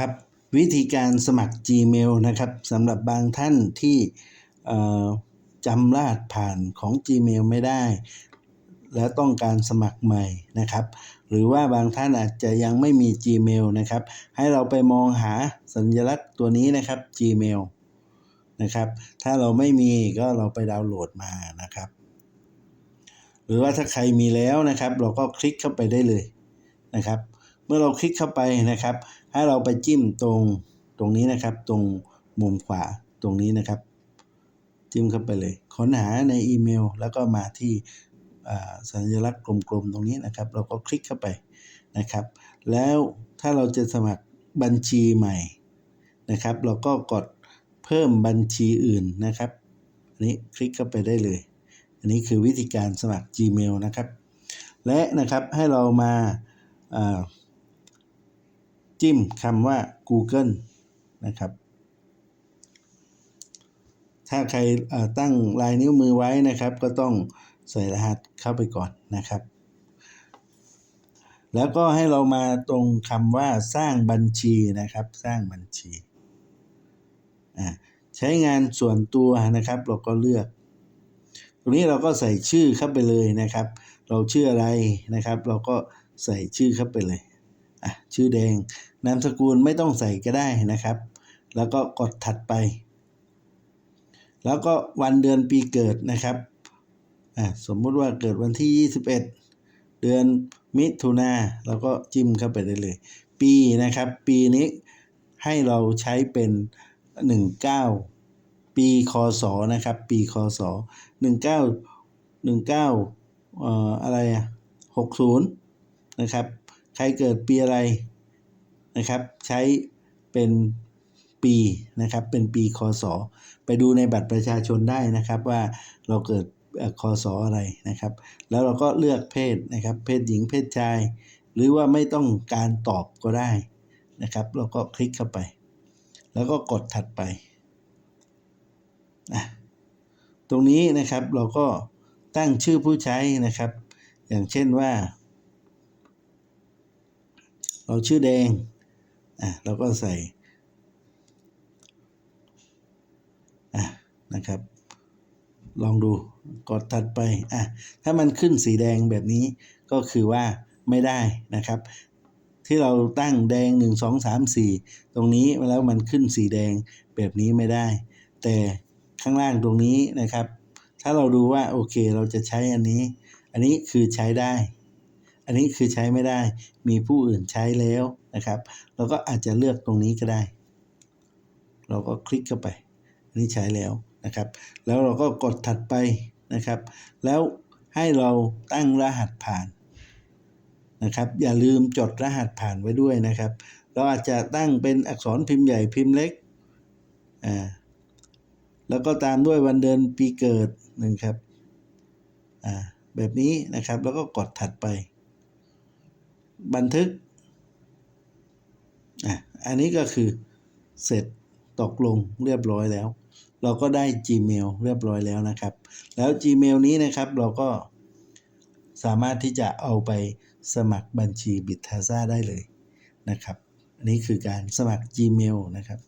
ครับวิธีการสมัคร Gmail นะครับสำหรับบางท่านที่จำรหัสผ่านของ Gmail ไม่ได้ แล้วต้องการสมัครใหม่นะครับ หรือว่าบางท่านอาจจะยังไม่มี Gmail นะครับ ให้เราไปมองหาสัญลักษณ์ตัวนี้นะครับ Gmail นะครับ ถ้าเราไม่มีก็เราไปดาวน์โหลดมานะครับ หรือว่าถ้าใครมีแล้วนะครับ เราก็คลิกเข้าไปได้เลยนะครับ มื่อเราคลิกเข้าไปนะครับ ให้เราไปจิ้มตรงตรงนี้นะครับ ตรงมุมขวาตรงนี้นะครับ จิ้มเข้าไปเลย ค้นหาในอีเมล แล้วก็มาที่อ่าสัญลักษณ์กลมๆตรงนี้นะครับ เราก็คลิกเข้าไปนะครับ แล้วถ้าเราจะสมัครบัญชีใหม่นะครับ เราก็กดเพิ่มบัญชีอื่นนะครับอันนี้คลิกเข้าไปได้เลย อันนี้คือวิธีการสมัคร Gmail นะครับ และนะครับให้เรามาา จิ้มคำว่า Google นะครับ ถ้าใครตั้งลายนิ้วมือไว้นะครับ ก็ต้องใส่รหัสเข้าไปก่อนนะครับ แล้วก็ให้เรามาตรงคำว่าสร้างบัญชีนะครับ สร้างบัญชีใช้งานส่วนตัวนะครับ เราก็เลือก ตรงนี้เราก็ใส่ชื่อเข้าไปเลยนะครับ เราชื่ออะไรนะครับ เราก็ใส่ชื่อเข้าไปเลย อะชื่อแดง นามสกุลไม่ต้องใส่ก็ได้นะครับ แล้วก็กดถัดไป แล้วก็วันเดือนปีเกิดนะครับอะสมมุติว่าเกิดวันที่ 21 เดือนมิถุนาเราก็จิ้มเข้าไปได้เลย ปีนะครับ ปีนี้ให้เราใช้เป็น 19 ปีคศนะครับ ปีคศ19 19เอ่ออะไรอะ60 นะครับ ใครเกิดปีอะไรนะครับ ใช้เป็นปีนะครับ เป็นปีคศไปดูในบัตรประชาชนได้นะครับว่าเราเกิดเอ่อคศอะไรนะครับ แล้วเราก็เลือกเพศนะครับ เพศหญิงเพศชาย หรือว่าไม่ต้องการตอบก็ได้นะครับ เราก็คลิกเข้าไป แล้วก็กดถัดไปนะตรงนี้นะครับเราก็ตั้งชื่อผู้ใช้นะครับ อย่างเช่นว่า เราชื่อแดงอะเราก็ใส่อะนะครับ ลองดูกดถัดไปอะถ้ามันขึ้นสีแดงแบบนี้ก็คือว่าไม่ได้นะครับ ที่เราตั้งแดง 1 2 3 4 ตรงนี้แล้วมันขึ้นสีแดงแบบนี้ไม่ได้ แต่ข้างล่างตรงนี้นะครับ ถ้าเราดูว่าโอเคเราจะใช้อันนี้ อันนี้คือใช้ได้ อันนี้คือใช้ไม่ได้ มีผู้อื่นใช้แล้วนะครับ เราก็อาจจะเลือกตรงนี้ก็ได้ เราก็คลิกเข้าไป อันนี้ใช้แล้วนะครับ แล้วเราก็กดถัดไปนะครับ แล้วให้เราตั้งรหัสผ่านนะครับ อย่าลืมจดรหัสผ่านไว้ด้วยนะครับ เราอาจจะตั้งเป็นอักษรพิมพ์ใหญ่พิมพ์เล็กอ่าแล้วก็ตามด้วยวันเดือนปีเกิดนะครับอ่าแบบนี้นะครับแล้วก็กดถัดไป บันทึกอะอันนี้ก็คือเสร็จตกลงเรียบร้อยแล้ว เราก็ได้ Gmail เรียบร้อยแล้วนะครับ แล้ว Gmail นี้นะครับเราก็สามารถที่จะเอาไปสมัครบัญชีบิตทาซ่าได้เลยนะครับ อันนี้คือการสมัคร Gmail นะครับ